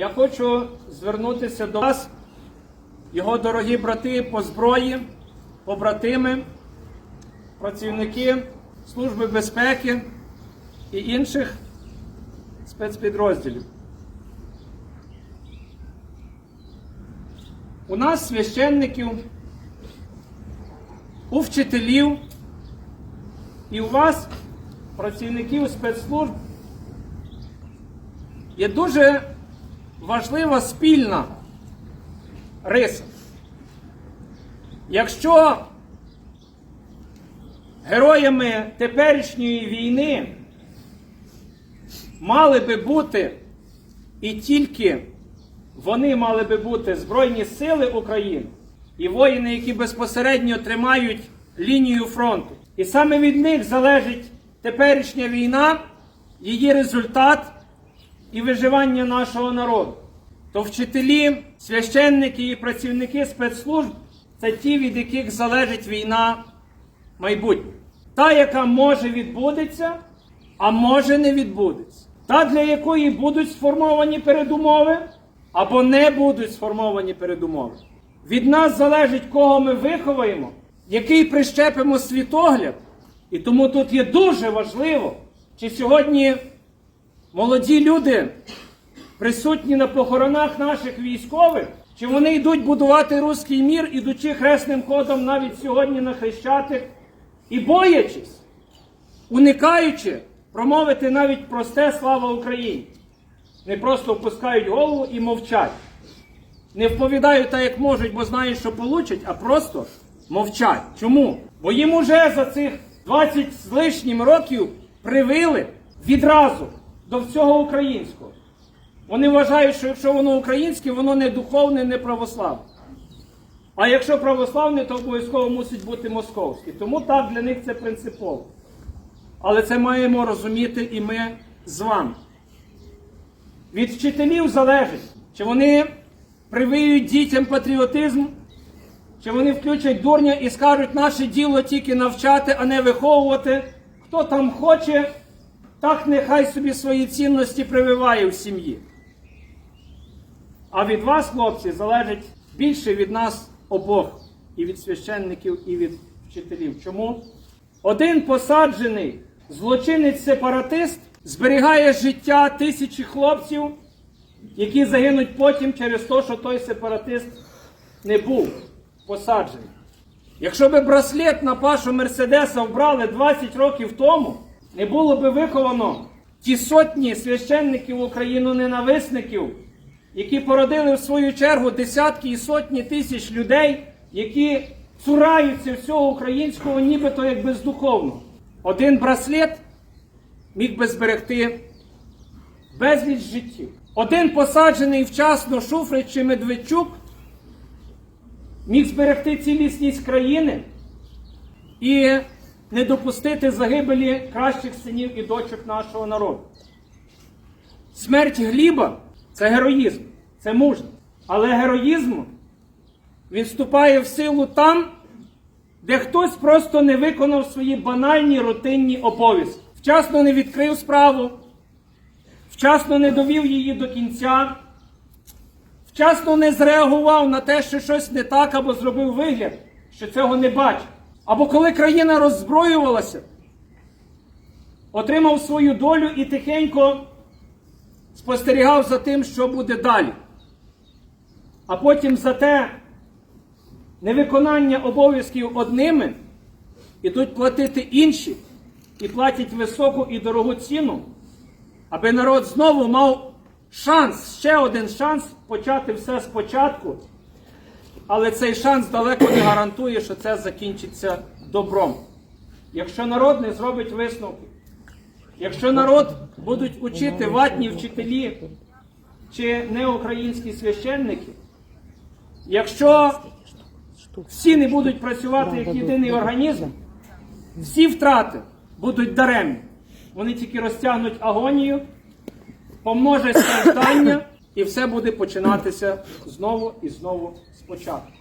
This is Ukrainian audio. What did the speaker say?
Я хочу звернутися до вас, його дорогі брати по зброї, побратими, працівники Служби безпеки і інших спецпідрозділів. У нас священників, у вчителів і у вас, працівників спецслужб, є дуже важлива спільна риса. Якщо героями теперішньої війни мали би бути і тільки вони мали би бути Збройні Сили України і воїни, які безпосередньо тримають лінію фронту. І саме від них залежить теперішня війна, її результат і виживання нашого народу. То вчителі, священники і працівники спецслужб це ті, від яких залежить війна майбутнє. Та, яка може відбудеться, а може не відбудеться. Та, для якої будуть сформовані передумови, або не будуть сформовані передумови. Від нас залежить, кого ми виховаємо, який прищепимо світогляд. І тому тут є дуже важливо, чи сьогодні молоді люди присутні на похоронах наших військових, чи вони йдуть будувати руський мір, ідучи хресним ходом навіть сьогодні на Хрещатик, і боячись, уникаючи промовити навіть просте слава Україні. Не просто опускають голову і мовчать. Не вповідають так, як можуть, бо знають, що получать, а просто мовчать. Чому? Бо їм уже за цих 20 з лишнім років привили відразу до всього українського. Вони вважають, що якщо воно українське, воно не духовне, не православне. А якщо православне, то обов'язково мусить бути московське. Тому так для них це принципово. Але це маємо розуміти і ми з вами. Від вчителів залежить, чи вони привиють дітям патріотизм, чи вони включать дурня і скажуть, наше діло тільки навчати, а не виховувати. Хто там хоче, так нехай собі свої цінності прививає в сім'ї. А від вас, хлопці, залежить більше від нас обох, і від священників, і від вчителів. Чому? Один посаджений злочинець-сепаратист зберігає життя тисячі хлопців, які загинуть потім через те, що той сепаратист не був посаджений. Якщо би браслет на пашу Мерседеса вбрали 20 років тому, не було би виховано ті сотні священників Україну-ненависників, які породили в свою чергу десятки і сотні тисяч людей, які цураються всього українського, нібито як бездуховно. Один браслет міг би зберегти безліч життів. Один посаджений вчасно Шуфрич чи Медведчук міг зберегти цілісність країни і не допустити загибелі кращих синів і дочок нашого народу. Смерть Гліба це героїзм, це мужність. Але героїзм він вступає в силу там, де хтось просто не виконав свої банальні рутинні обов'язки. Вчасно не відкрив справу, вчасно не довів її до кінця, вчасно не зреагував на те, що щось не так, або зробив вигляд, що цього не бачив. Або коли країна роззброювалася, отримав свою долю і тихенько спостерігав за тим, що буде далі. А потім за те невиконання обов'язків одними ідуть платити інші і платять високу і дорогу ціну, аби народ знову мав шанс, ще один шанс почати все спочатку. Але цей шанс далеко не гарантує, що це закінчиться добром. Якщо народ не зробить висновки, якщо народ будуть учити ватні вчителі чи неукраїнські священники, якщо всі не будуть працювати як єдиний організм, всі втрати будуть даремні. Вони тільки розтягнуть агонію, помножать страждання, і все буде починатися знову і знову спочатку.